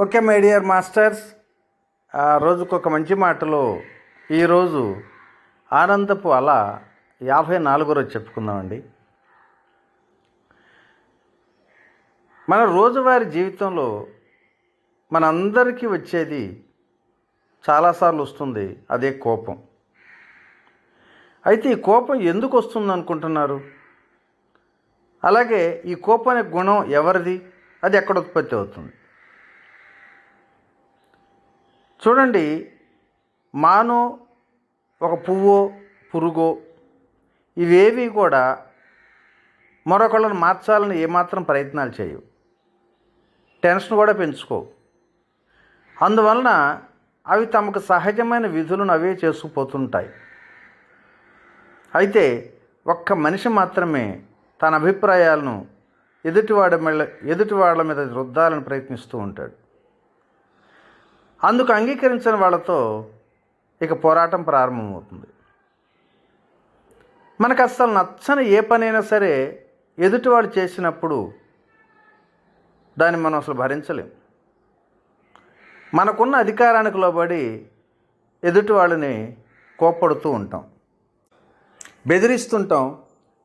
Okay my dear masters ఆ, రోజుకు ఒక మంచి మాటలో ఈరోజు ఆనందపు అల యాభై నాలుగు రోజు చెప్పుకుందామండి. మన రోజువారి జీవితంలో మనందరికీ వచ్చేది చాలాసార్లు వస్తుంది అదే కోపం. అయితే ఈ కోపం ఎందుకు వస్తుంది అనుకుంటున్నారు? అలాగే ఈ కోపం అనే గుణం ఎవరిది? అది ఎక్కడ ఉత్పత్తి అవుతుంది? చూడండి మానో ఒక పువ్వో పురుగు ఇవేవి కూడా మరొకళ్ళని మార్చాలని ఏమాత్రం ప్రయత్నాలు చేయవు. టెన్షన్ కూడా పెంచుకోవు అందువలన అవి తమకు సహజమైన విధులను అవే చేసుకుపోతుంటాయి. అయితే ఒక్క మనిషి మాత్రమే తన అభిప్రాయాలను ఎదుటివాడి మీద ఎదుటివాళ్ళ మీద రుద్దాలని ప్రయత్నిస్తూ ఉంటాడు. అందుకు అంగీకరించిన వాళ్ళతో ఇక పోరాటం ప్రారంభమవుతుంది. మనకు అస్సలు నచ్చని ఏ పనైనా సరే ఎదుటివాడు చేసినప్పుడు దాన్ని మనం అసలు భరించలేం. మనకున్న అధికారానికి లోబడి ఎదుటి వాళ్ళని కోప్పడుతూ ఉంటాం. బెదిరిస్తుంటాం.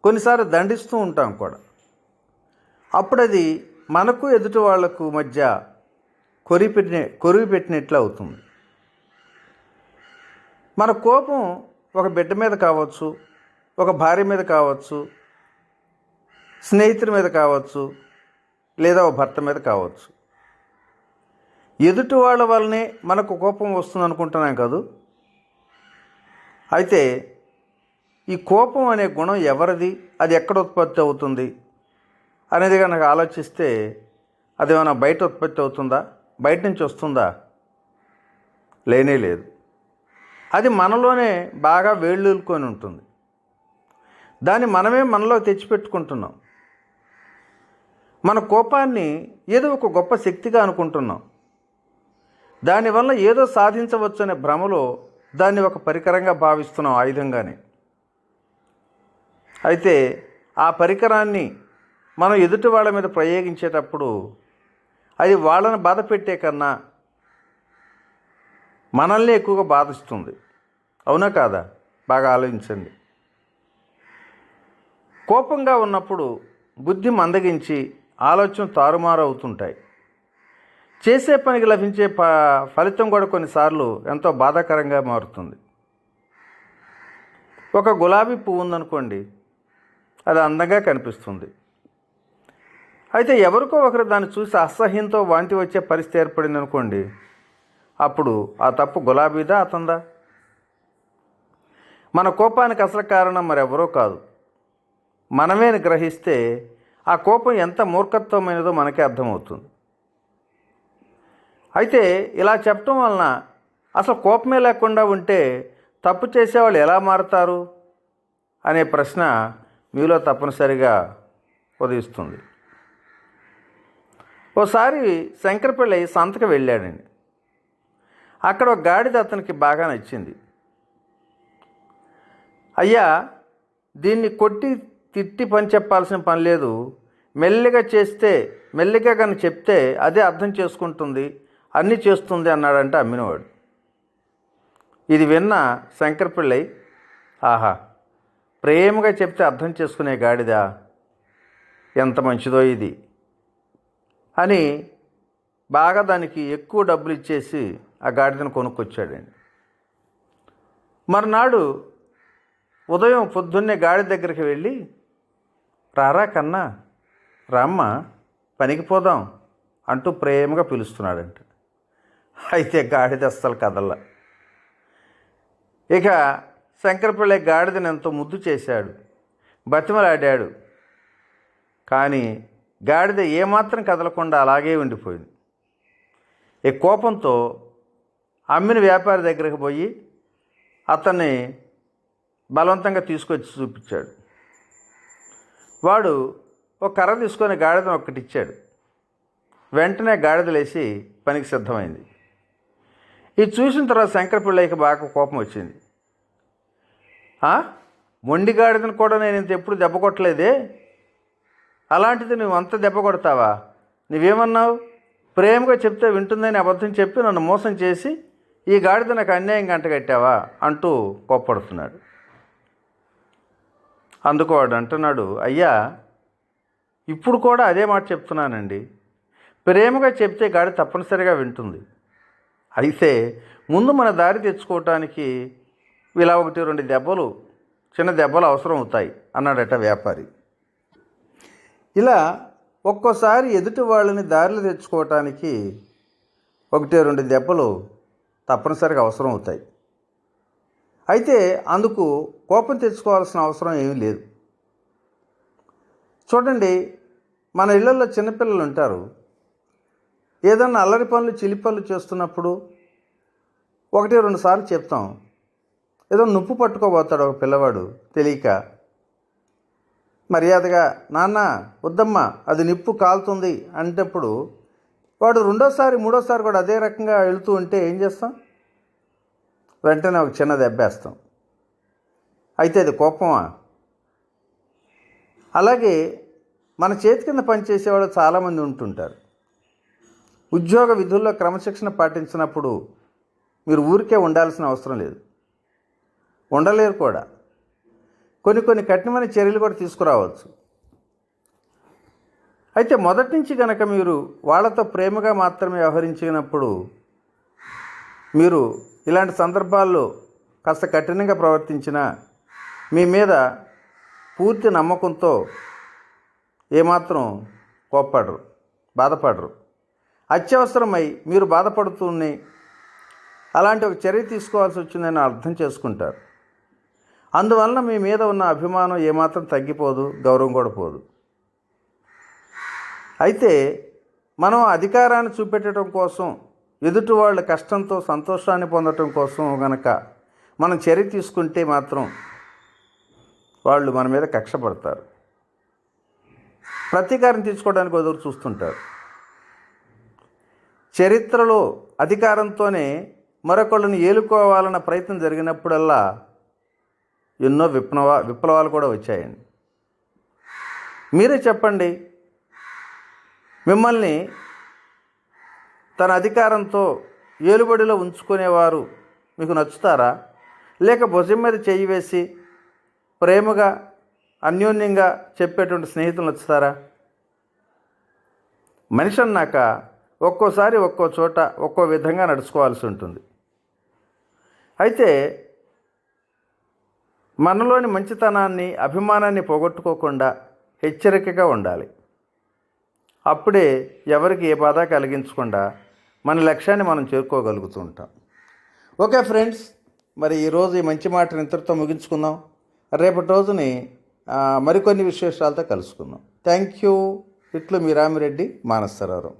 కొన్నిసార్లు దండిస్తూ ఉంటాం కూడా. అప్పుడు అది మనకు ఎదుటి వాళ్ళకు మధ్య కొరి పెట్టిన కొరివి పెట్టినట్లు అవుతుంది. మన కోపం ఒక బిడ్డ మీద కావచ్చు ఒక భార్య మీద కావచ్చు స్నేహితుడి మీద కావచ్చు లేదా ఒక భర్త మీద కావచ్చు. ఎదుటి వాళ్ళ వల్లనే మనకు కోపం వస్తుంది అనుకుంటున్నాం కాదు. అయితే ఈ కోపం అనే గుణం ఎవరిది? అది ఎక్కడ ఉత్పత్తి అవుతుంది? అనేది కనుక ఆలోచిస్తే అది ఏమైనా బయట ఉత్పత్తి అవుతుందా? బయట నుంచి వస్తుందా? లేనే లేదు. అది మనలోనే బాగా వేళ్ళూలుకొని ఉంటుంది. దాన్ని మనమే మనలో తెచ్చిపెట్టుకుంటున్నాం. మన కోపాన్ని ఏదో ఒక గొప్ప శక్తిగా అనుకుంటున్నాం. దానివల్ల ఏదో సాధించవచ్చు అనే భ్రమలో దాన్ని ఒక పరికరంగా భావిస్తున్నాం ఆయుధంగానే. అయితే ఆ పరికరాన్ని మనం ఎదుటి వాళ్ళ మీద ప్రయోగించేటప్పుడు అది వాళ్ళని బాధ పెట్టే కన్నా మనల్ని ఎక్కువగా బాధిస్తుంది. అవునా కాదా? బాగా ఆలోచించండి. కోపంగా ఉన్నప్పుడు బుద్ధి మందగించి ఆలోచన తారుమారు అవుతుంటాయి. చేసే పనికి లభించే ప ఫలితం కూడా కొన్నిసార్లు ఎంతో బాధాకరంగా మారుతుంది. ఒక గులాబీ పువ్వు ఉందనుకోండి అది అందంగా కనిపిస్తుంది. అయితే ఎవరికో ఒకరు దాన్ని చూసి అసహ్యంతో వాంతి వచ్చే పరిస్థితి ఏర్పడింది అనుకోండి అప్పుడు ఆ తప్పు గులాబీదా అతందా మన కోపానికి అసలు కారణం మరెవరో కాదు. మనమే అని గ్రహిస్తే ఆ కోపం ఎంత మూర్ఖత్వమైనదో మనకే అర్థమవుతుంది. అయితే ఇలా చెప్పటం వలన అసలు కోపమే లేకుండా ఉంటే తప్పు చేసేవాళ్ళు ఎలా మారుతారు? అనే ప్రశ్న మీలో తప్పనిసరిగా ఉదయిస్తుంది. ఓసారి శంకరపల్లి సంతకు వెళ్ళాడండి. అక్కడ ఒక గాడిద అతనికి బాగా నచ్చింది. అయ్యా దీన్ని కొట్టి తిట్టి పని చెప్పాల్సిన పని లేదు. మెల్లిగా చేస్తే మెల్లిగా కానీ చెప్తే అదే అర్థం చేసుకుంటుంది అన్నీ చేస్తుంది అన్నాడంటే అమ్మినవాడు. ఇది విన్న శంకరపిళ్ళై ఆహా ప్రేమగా చెప్తే అర్థం చేసుకునే గాడిద ఎంత మంచిదో ఇది. అని బాగా దానికి ఎక్కువ డబ్బులు ఇచ్చేసి ఆ గాడిదను కొనుక్కొచ్చాడండి. మరునాడు ఉదయం పొద్దున్నే గాడి దగ్గరికి వెళ్ళి రారా కన్నా రామ్మ పనికి పోదాం అంటూ ప్రేమగా పిలుస్తున్నాడంట. అయితే గాడిద అస్సలు కదల. ఇక శంకరపిళ్ళ గాడిదని ఎంతో ముద్దు చేశాడు. బతిమలాడాడు. కానీ గాడిద ఏమాత్రం కదలకుండా అలాగే ఉండిపోయింది. ఈ కోపంతో అమ్మిన వ్యాపారి దగ్గరికి పోయి అతన్ని బలవంతంగా తీసుకొచ్చి చూపించాడు. వాడు ఒక కర్ర తీసుకొని గాడిదను ఒక్కటి ఇచ్చాడు. వెంటనే గాడిదలేసి పనికి సిద్ధమైంది. ఇది చూసిన తర్వాత శంకర పిల్లయ్యకి బాగా కోపం వచ్చింది. మొండి గాడిదను కూడా నేను ఇంత ఎప్పుడు దెబ్బ కొట్టలేదే? అలాంటిది నువ్వు అంత దెబ్బ కొడతావా? నువ్వేమన్నావు? ప్రేమగా చెప్తే వింటుందని అబద్ధం చెప్పి నన్ను మోసం చేసి ఈ గాడిద నాకు అన్యాయం గంటగట్టావా అంటూ కోప్పడుతున్నాడు. అందుకు వాడు అంటున్నాడు అయ్యా ఇప్పుడు కూడా అదే మాట చెప్తున్నానండి. ప్రేమగా చెప్తే గాడి తప్పనిసరిగా వింటుంది. అయితే ముందు మన దారి తెచ్చుకోవటానికి ఇలా ఒకటి రెండు దెబ్బలు చిన్న దెబ్బలు అవసరం అవుతాయి అన్నాడట వ్యాపారి. ఇలా ఒక్కోసారి ఎదుటి వాళ్ళని దారిలో తెచ్చుకోవటానికి ఒకటి రెండు దెబ్బలు తప్పనిసరిగా అవసరం అవుతాయి. అయితే అందుకు కోపం తెచ్చుకోవాల్సిన అవసరం ఏమీ లేదు. చూడండి మన ఇళ్ళలో చిన్నపిల్లలు ఉంటారు. ఏదన్నా అల్లరి పనులు చిలి పనులు చేస్తున్నప్పుడు ఒకటి రెండు సార్లు చెప్తాం. ఏదో నొప్పు పట్టుకోబోతాడు ఒక పిల్లవాడు తెలియక. మర్యాదగా నాన్న వద్దమ్మా అది నిప్పు కాలుతుంది అంటప్పుడు వాడు రెండోసారి మూడోసారి కూడా అదే రకంగా వెళుతూ ఉంటే ఏం చేస్తాం? వెంటనే ఒక చిన్న దెబ్బేస్తాం అయితే అది కోపమా? అలాగే మన చేతి కింద పనిచేసేవాళ్ళు చాలామంది ఉంటుంటారు. ఉద్యోగ విధుల్లో క్రమశిక్షణ పాటించినప్పుడు మీరు ఊరికే ఉండాల్సిన అవసరం లేదు. ఉండలేరు కూడా. కొన్ని కొన్ని కఠినమైన చర్యలు కూడా తీసుకురావచ్చు. అయితే మొదటి నుంచి కనుక మీరు వాళ్ళతో ప్రేమగా మాత్రమే వ్యవహరించినప్పుడు మీరు ఇలాంటి సందర్భాల్లో కాస్త కఠినంగా ప్రవర్తించిన మీ మీద పూర్తి నమ్మకంతో ఏమాత్రం కోప్పడరు బాధపడరు. అత్యవసరమై మీరు బాధపడుతూనే అలాంటి ఒక చర్య తీసుకోవాల్సి వచ్చిందని అర్థం చేసుకుంటారు. అందువలన మీ మీద ఉన్న అభిమానం ఏమాత్రం తగ్గిపోదు గౌరవం కూడా పోదు. అయితే మనం అధికారాన్ని చూపెట్టడం కోసం ఎదుటి వాళ్ళ కష్టంతో సంతోషాన్ని పొందటం కోసం గనక మనం చర్య తీసుకుంటే మాత్రం వాళ్ళు మన మీద కక్ష పడతారు ప్రతీకారం తీసుకోవడానికి ఎదురు చూస్తుంటారు. చరిత్రలో అధికారంతోనే మరొకళ్ళని ఏలుకోవాలన్న ప్రయత్నం జరిగినప్పుడల్లా ఎన్నో విప్లవ విప్లవాలు కూడా వచ్చాయండి. మీరే చెప్పండి. మిమ్మల్ని తన అధికారంతో ఏలుబడిలో ఉంచుకునేవారు మీకు నచ్చుతారా? లేక భుజం మీద చేయి వేసి ప్రేమగా అన్యోన్యంగా చెప్పేటువంటి స్నేహితులు నచ్చుతారా? మనిషి అన్నాక ఒక్కోసారి ఒక్కో చోట ఒక్కో విధంగా నడుచుకోవాల్సి ఉంటుంది. అయితే మనలోని మంచితనాన్ని అభిమానాన్ని పోగొట్టుకోకుండా హెచ్చరికగా ఉండాలి. అప్పుడే ఎవరికి ఏ బాధ కలిగించకుండా మన లక్ష్యాన్ని మనం చేరుకోగలుగుతూ ఉంటాం ఓకే ఫ్రెండ్స్ మరి ఈరోజు ఈ మంచి మాటను ఇంతటితో ముగించుకుందాం. రేపటి రోజుని మరికొన్ని విశేషాలతో కలుసుకుందాం. Thank you. ఇట్లు మీ రామిరెడ్డి మానసరావు